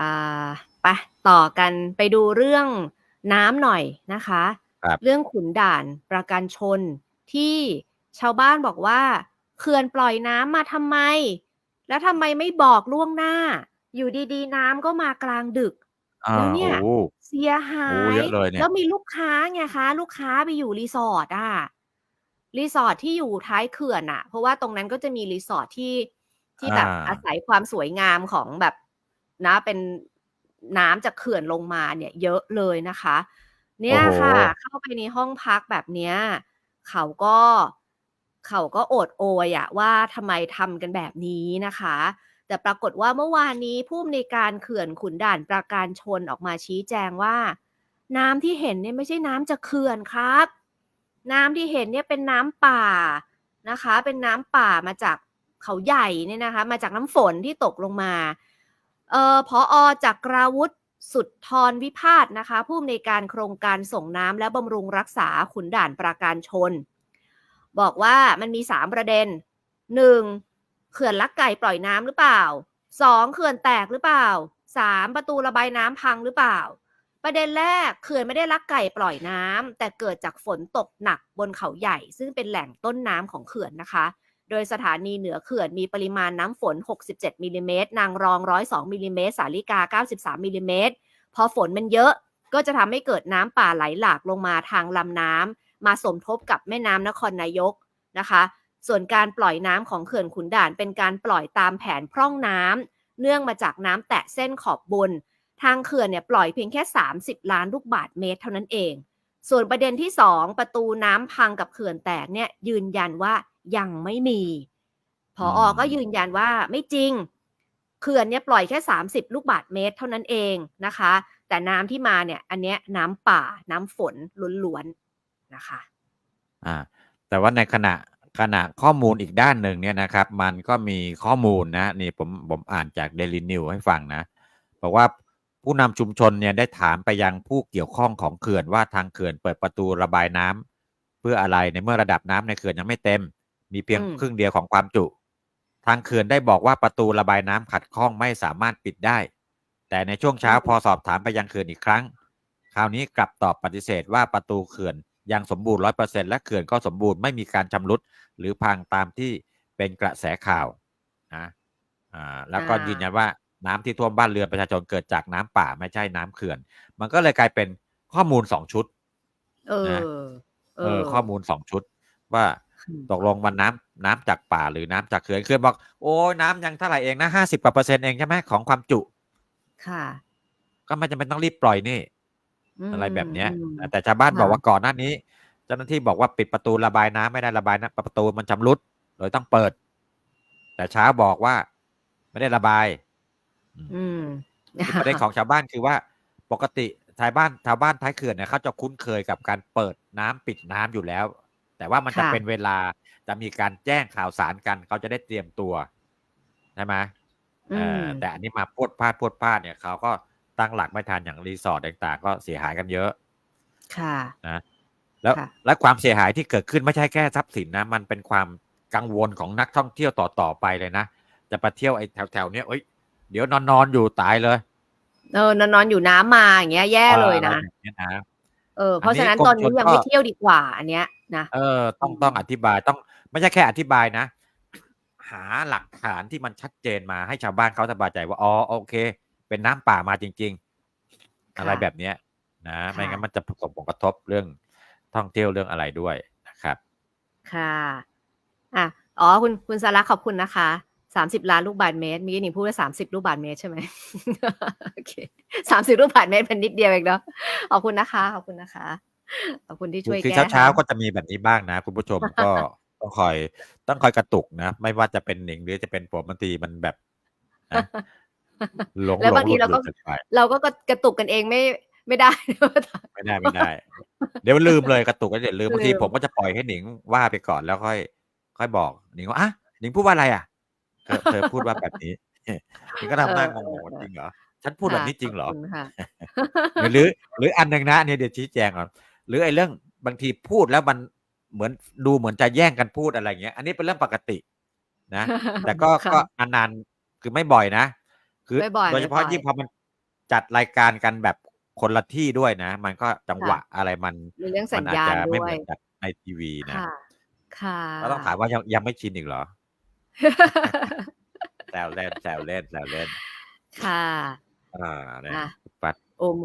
อ่าไปต่อกันไปดูเรื่องน้ำหน่อยนะคะครับเรื่องขุนด่านประกันชนที่ชาวบ้านบอกว่าเขื่อนปล่อยน้ำมาทำไม แล้วทำไมไม่บอกล่วงหน้า อยู่ดีๆ น้ำก็มากลางดึกอ่าแล้วเนี่ยโอ้เสียหาโอ้ยเยอะเลยเนี่ยแล้วมีลูกค้าไงคะ ลูกค้าไปอยู่รีสอร์ทอะรีสอร์ทที่อยู่ท้ายเขื่อนอะ เพราะว่าตรงนั้นก็จะมีรีสอร์ทที่ที่แบบอ่าอาศัยความสวยงามของแบบ นะเป็นน้ำจากเขื่อนลงมาเนี่ยเยอะเลยนะคะ เนี่ยโอ้โหค่ะ เข้าไปในห้องพักแบบเนี้ยเขาก็เขาก็โอดโอยอะว่าทำไมทำกันแบบนี้นะคะ แต่ปรากฏว่าเมื่อวานนี้ผู้อำนวยการเขื่อนขุนด่านปราการชนออกมาชี้แจงว่า น้ำที่เห็นเนี่ยไม่ใช่น้ำจากเขื่อนครับ น้ำที่เห็นเนี่ยเป็นน้ำป่านะคะ เป็นน้ำป่ามาจากเขาใหญ่เนี่ยนะคะ มาจากน้ำฝนที่ตกลงมา เอ่อพออจากกราวุธสุดทรวิพาสนะคะ ผู้อำนวยการโครงการส่งน้ำและบำรุงรักษาขุนด่านปราการชน บอกว่ามันมีสามประเด็นหนึ่งเขื่อนลักไก่ปล่อยน้ำหรือเปล่าสองเขื่อนแตกหรือเปล่าสามประตูระบายน้ำพังหรือเปล่า ประเด็นแรกเขื่อนไม่ได้ลักไก่ปล่อยน้ำแต่เกิดจากฝนตกหนักบนเขาใหญ่ ซึ่งเป็นแหล่งต้นน้ำของเขื่อนนะคะ โดยสถานีเหนือเขื่อนมีปริมาณน้ำฝน 67มิลลิเมตรนางรอง 102มิลลิเมตรสาลิกา 93มิลลิเมตรพอฝนมันเยอะก็จะทำให้เกิดน้ำป่าไหลหลากลงมาทางลำน้ำมาสมทบกับแม่น้ำนครนายกนะคะ ส่วนการปล่อยน้ำของเขื่อนขุนด่าน เป็นการปล่อยตามแผนพร่องน้ำเนื่องมาจากน้ำแตะเส้นขอบบน ทางเขื่อนเนี่ยปล่อยเพียงแค่ 30 ล้านลูกบาทเมตรเท่านั้นเอง ส่วนประเด็นที่ 2 ประตูน้ำพังกับเขื่อนแตกเนี่ยยืนยันว่า ยังไม่มีพออมก็ยืนยันว่าไม่จริงเขื่อนเนี่ยปล่อยแค่ 30 ลูกบาทเมตรเท่านั้นเองนะคะ แต่น้ำที่มาเนี่ย อันเนี้ยน้ำป่าน้ำฝนล้วนๆนะคะอ่าแต่ว่าในขณะขณะข้อมูลอีกด้านหนึ่งเนี่ยนะครับ มันก็มีข้อมูลนะนี่ผมผมอ่านจากเดลินิวให้ฟังนะบอกว่าผู้นำชุมชนเนี่ยได้ถามไปยังผู้เกี่ยวข้องของเขื่อนว่าทางเขื่อนเปิดประตูระบายน้ำเพื่ออะไรในเมื่อระดับน้ำในเขื่อนยังไม่เต็ม มีเพียงอืมครึ่งเดียวของความจุ ทางเขื่อนได้บอกว่าประตูระบายน้ำขัดข้องไม่สามารถปิดได้ แต่ในช่วงเช้าพอสอบถามไปยังเขื่อนอีกครั้ง คราวนี้กลับตอบปฏิเสธว่าประตูเขื่อนยังสมบูรณ์ร้อยเปอร์เซ็นและเขื่อนก็สมบูรณ์ไม่มีการชำรุด หรือพังตามที่เป็นกระแสข่าวนะอ่าแล้วก็อ่ายืยืนยันว่าน้ำที่ท่วมบ้านเรือนประชาชนเกิดจากน้ำป่าไม่ใช่น้ำเขื่อน มันก็เลยกลายเป็นข้อมูลสองชุด เออนะเอเออ ข้อมูลสองชุดว่า ตกลงมันน้ำน้ำจากป่าหรือน้ำจากเขื่อนเขื่อนบอก โอ้ยน้ำยังเท่าไหร่เองนะห้าสิบกว่าเปอร์เซ็นต์เองใช่ไหมของความจุ ค่ะ ก็ไม่จำเป็นต้องรีบปล่อยนี่มอะไรแบบเนี้ยอืมแต่ชาวบ้านค่ะบอกว่าก่อนหน้านี้ เจ้าหน้าที่บอกว่าปิดประตูระบายน้ำไม่ได้ระบายน้ำประตูมันชำรุดเลยต้องเปิด แต่เช้าบอกว่า ไม่ได้ระบาย อืมอืมคือประเด็นของชาวบ้านคือว่าปกติชาวบ้านชาวบ้านท้ายเขื่อนเนี่ยเขาจะคุ้นเคยกับการเปิดน้ำปิดน้ำอยู่แล้ว แต่ว่ามันจะค่ะเป็นเวลาจะมีการแจ้งข่าวสารกันเขาจะได้เตรียมตัวใช่ไหมอืเอ่มอแต่อันนี้มาพวดพลาดพวดพลาดเนี่ยเขาก็ตั้งหลักไม่ทันอย่างรีสอร์ทต่างๆ ก็เสียหายกันเยอะ ค่ะนะแล้วค่ะและความเสียหายที่เกิดขึ้นไม่ใช่แค่ทรัพย์สินนะ มันเป็นความกังวลของนักท่องเที่ยวต่อๆไปเลยนะจะไปเที่ยวไอ้แถวๆเนี้ยเอ้ยเดี๋ยวนอนนอนๆอยู่ตายเลย เออนอนนอนอยู่น้ำมาอย่างเงี้ยแย่เลยนะ อออะไรแบบนี้นะเออเพราะฉะนั้นอัตนอนนี้นี้กรมชนยังไม่ก็เที่ยวดีกว่า อันเนี้ยนะเออต้องต้องอธิบายต้องไม่ใช่แค่อธิบายนะ หาหลักฐานที่มันชัดเจนมาให้ชาวบ้านเขาสบายใจว่าอ๋อโอเค เป็นน้ำป่ามาจริงๆค่ะอะไรแบบเนี้ยนะไม่ค่ะงั้นมันจะส่งผลกระทบเรื่องท่องเที่ยวเรื่องอะไรด้วยนะครับ ค่ะอะอ๋อคุณคุณสาระขอบคุณนะคะ สามสิบล้านลูกบาศก์เมตรเมีหนิงพูดว่าสามสิบลูกบาศก์เมตรใช่ไหมโอเคสามสิบลูกบาศก์เมตรเป็นนิดเดียวเองเนาะขอบคุณนะคะขอบคุณนะคะขอบคุณที่ช่วยคือแก้เช้าเช้าให้ๆก็จะมีแบบนี้บ้างนะ คุณผู้ชมก็ต้องคอยต้องคอยกระตุกนะ ไม่ว่าจะเป็นหนิงหรือจะเป็นผมบางทีมันแบบนะหลงแล้วหลบางงหทีลุดเราหลุก็ดกันไปเราก็กระตุกกันเองไม่ไม่ได้ ไม่ได้ไม่ได้ เดี๋ยวลืมเลยกระตุกก็เดี๋ยวลืมบางทีลืมผมก็จะปล่อยให้หนิงว่าไปก่อนแล้วค่อย ค่อยบอกหนิงว่าอะหนิงพูดว่าอะไรอะ เธอพูดว่าแบบนี้นี่ก็ทำหน้างงงจริงเหรอฉันพูดแบบนี้จริงเหรอหรือ หรืออันหนึ่งนะเนี่ยเดี๋ยวชี้แจงก่อนหรือไอ้เรื่องบางทีพูดแล้วมันเหมือนดูเหมือนจะแย่งกันพูดอะไรเงี้ย อันนี้เป็นเรื่องปกตินะแต่ก็ก็นานๆคือไม่บ่อยนะ คือโดยเฉพาะยิ่งพอมันจัดรายการกันแบบคนละที่ด้วยนะ มันก็จังหวะอะไรมันมันอาจจะไม่เหมือนในทีวีนะก็ต้องถามว่ายังยังไม่ชินอีกเหรอ แซวเล่นแซวเล่นแซวเล่นค่ะ อ่านะปัดอม